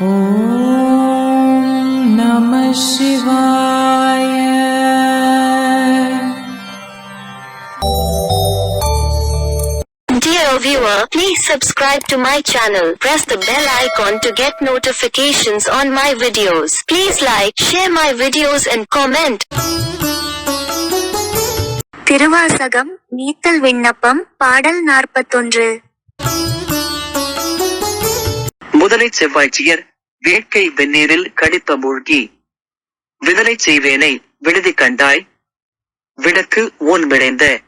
ஓம் நம சிவாய Dear viewer, please subscribe to my channel. Press the bell icon to get notifications on my videos. Please like, share my videos and comment. Thiruvasagam நீத்தல் விண்ணப்பம் பாடல் நாற்பத்தொன்று முதலை செவ்வாய்ச்சியர் வேட்கை வெந்நீரில் கடிப்ப மூழ்கி. விதலை செய்வேனை விடுதி கண்டாய் விடக்கு ஊன் விளைந்த.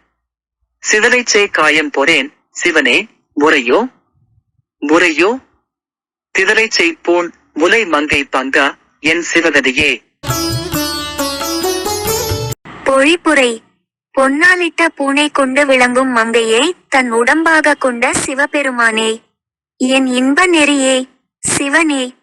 சிதலை செய் காயம் போறேன் சிவனே முறையோ? முறையோ? திதலை செய் முலை மங்கை பங்கா என் சிவகதியே. பொழிப்புரை பொன்னாலிட்ட பூனை கொண்டு விளங்கும் மங்கையை தன் உடம்பாக கொண்ட சிவபெருமானே. என் இன்ப நெறியே சிவனே.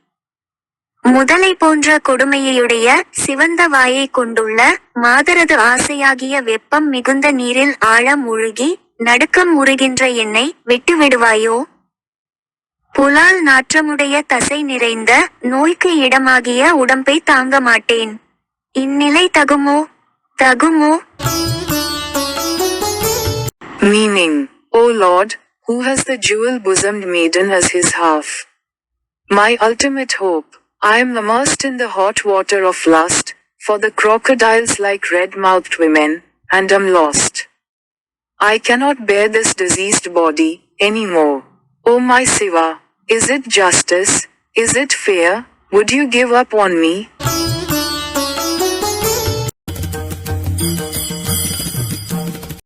முதலை போன்ற கொடுமையுடைய சிவந்த வாயை கொண்டுள்ள மாதரது ஆசையாகிய வெப்பம் மிகுந்த நீரில் ஆழம் முழுகி நடுக்கம் உருகின்ற என்னை விட்டு விடுவாயோ புலால் நாற்றமுடைய தசை நிறைந்த நோய்க்கு இடமாகிய உடம்பை தாங்க மாட்டேன். இந்நிலை தகுமோ? தகுமோ? Meaning O Lord who has the jewel bosomed maiden as his half. My ultimate hope, I am immersed in the hot water of lust, for the crocodiles like red mouthed women, and am lost. I cannot bear this diseased body any more. O my Siva, is it justice? Is it fair? Would you give up on me,